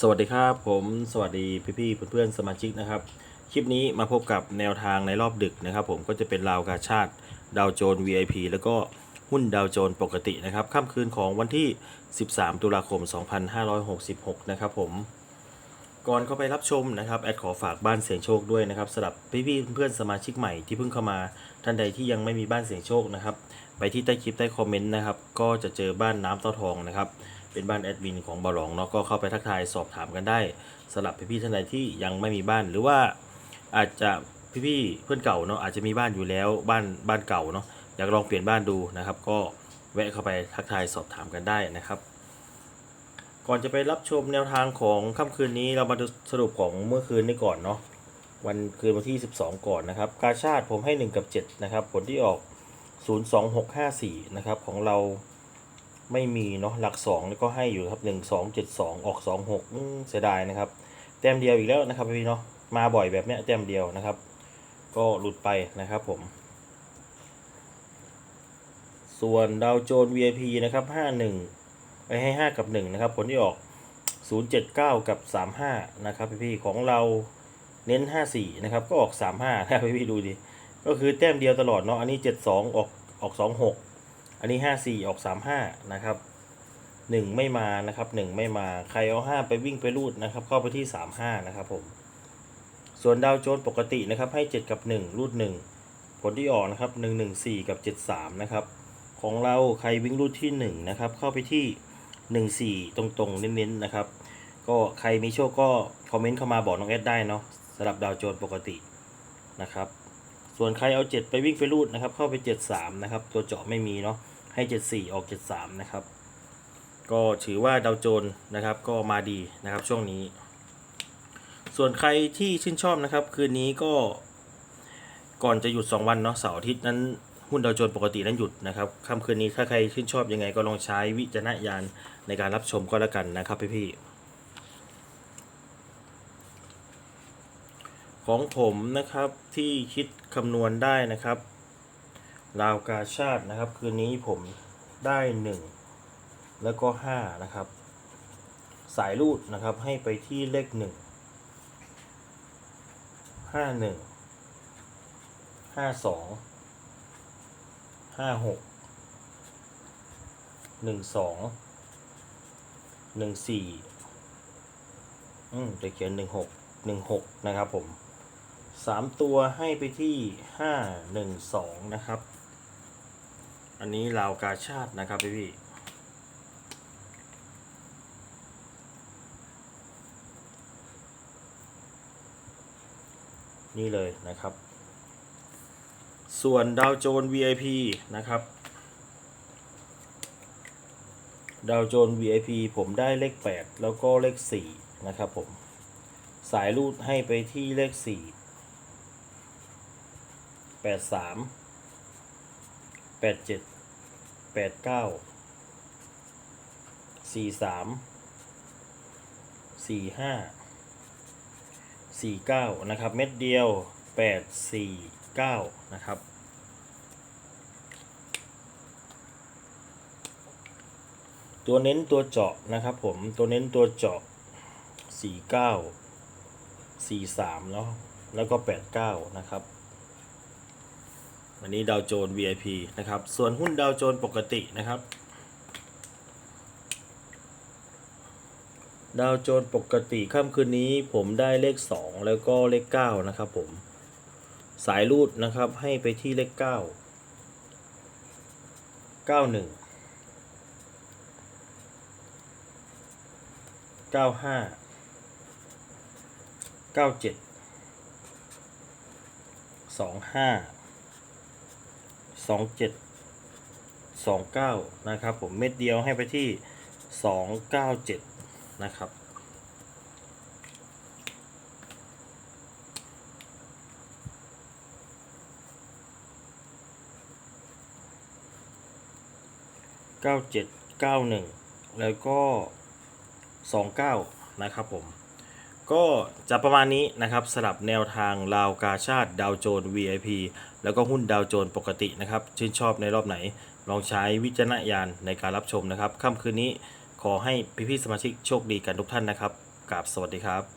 สวัสดีครับผมสวัสดีพี่ๆเพื่อนๆสมาชิกนะครับ คลิปนี้มาพบกับแนวทางในรอบดึกนะครับ ผมก็จะเป็นราวกาชาติดาวโจน VIP แล้วก็หุ้นดาวโจนปกตินะครับค่ำคืนของวันที่ 13 ตุลาคม 2566 นะครับผม ก่อนเข้าไปรับชมนะครับ แอดขอฝากบ้านเสียงโชคด้วยนะครับสำหรับพี่ๆเพื่อนๆสมาชิกใหม่ที่เพิ่งเข้ามาท่านใดที่ยังไม่มีบ้านเสียงโชคนะครับ ไปที่ใต้คลิปใต้คอมเมนต์นะครับก็จะเจอบ้านน้ำเต้าทองนะครับ เป็นบ้านแอดมินของบอลองเนาะก็เข้าไปทักทายสอบถามกันได้สำหรับพี่ๆท่านใดที่ยังไม่มีบ้านหรือว่าอาจจะพี่ๆเพื่อนเก่าเนาะอาจจะมีบ้านอยู่แล้วบ้านบ้านเก่าเนาะอยากลองเปลี่ยนบ้านดูนะครับ ก็แวะเข้าไปทักทายสอบถามกันได้นะครับ ก่อนจะไปรับชมแนวทางของค่ำคืนนี้เรามาดูสรุปของเมื่อคืนนี้ก่อนเนาะวันคืนวันที่ 12 ก่อนนะครับกาชาติผมให้ 1 กับ 7 นะครับ ผลที่ออก 02654 นะครับ ของเรา ไม่มีเนาะหลัก2แล้วก็ให้อยู่ครับ 1272 ออก 26 เสียดายนะครับ แต้มเดียวอีกแล้วนะครับพี่เนาะมาบ่อยแบบเนี้ยแต้มเดียวนะครับ ก็หลุดไปนะครับผม ส่วนดาวโจน VIP นะครับ 51ไปให้ 5 กับ 1 นะครับ ผลที่ออก 079 กับ 35 นะครับพี่ของเราเน้น 54 นะครับ ก็ออก 35 นะครับพี่ดูดิก็คือแต้มเดียวตลอดเนาะอันนี้ 72 ออกออก 26 อันนี้54ออก35นะครับ1ไม่มานะครับ1ไม่มาใครเอา5ไปวิ่งไปรูดนะครับ เข้าไปที่35นะครับผมส่วนดาวโจนปกตินะครับให้7กับ1รูด1ผลที่ออกนะครับ114กับ73นะครับของเราใครวิ่งรูดที่1นะครับเข้าไปที่14ตรงๆเน้นๆนะครับ ก็ใครมีโชคก็คอมเมนต์เข้ามาบอกน้องเอสได้เนาะสำหรับดาวโจนปกตินะครับ ส่วนใครเอา 7 ไปวิ่งไปรูดนะครับ เข้าไป 73 นะครับ ตัวเจาะไม่มีเนาะให้ 74 ออก 73 นะครับ ก็ถือว่าดาวโจนนะครับ ก็มาดีนะครับช่วงนี้ ส่วนใครที่ชื่นชอบนะครับ คืนนี้ก็ก่อนจะหยุด 2 วันเนาะเสาร์อาทิตย์นั้นหุ้นดาวโจนปกตินั้นหยุดนะครับค่ำคืนนี้ถ้าใครชื่นชอบยังไงก็ลองใช้วิจารณญาณในการรับชมก็แล้วกันนะครับพี่ๆ ของผมนะครับที่คิดคำนวณได้นะครับราวกาชาตินะครับ คืนนี้ผมได้ 1 แล้วก็ 5 นะครับ สายรูดนะครับให้ไปที่เลข1ห้าหนึ่งห้าสองห้าหกหนึ่งสองหนึ่งสี่อืมจะเขียนหนึ่งหกหนึ่งหกนะครับผม สามตัวให้ไปที่ห้าหนึ่งสองนะครับ อันนี้ลาวกาชาตินะครับพี่พี่นี่เลยนะครับ ส่วนดาวโจน VIP นะครับ ดาวโจน VIP ผมได้เลข 8 แล้วก็เลข 4 นะครับผม สายรูดให้ไปที่เลข 4 แปดสามแปดเจ็ดแปดเก้าสี่สามสี่ห้าสี่เก้านะครับ เม็ดเดียวแปดสี่เก้านะครับตัวเน้นตัวเจาะนะครับผมตัวเน้นตัวเจาะ 49 43เนาะแล้วก็ 89 นะครับ อันนี้ดาวโจน VIP นะครับ ส่วนหุ้นดาวโจนปกตินะครับ ดาวโจนปกติค่ำคืนนี้ผมได้เลข 2 แล้วก็เลข 9 นะครับผม สายรูดนะครับให้ไปที่เลข 9 91 95 97 25 27 29นะครับผมเม็ดเดียวให้ไปที่297นะครับเก้าเจ็ดเก้าหนึ่งแล้วก็สองเก้านะครับผม ก็จะประมาณนี้นะครับสลับแนวทางลาวกาชาติดาวโจน VIP แล้วก็หุ้นดาวโจนปกตินะครับ ชื่นชอบในรอบไหน ลองใช้วิจารณญาณในการรับชมนะครับ ค่ำคืนนี้ขอให้พี่ๆสมาชิกโชคดีกันทุกท่านนะครับกราบสวัสดีครับ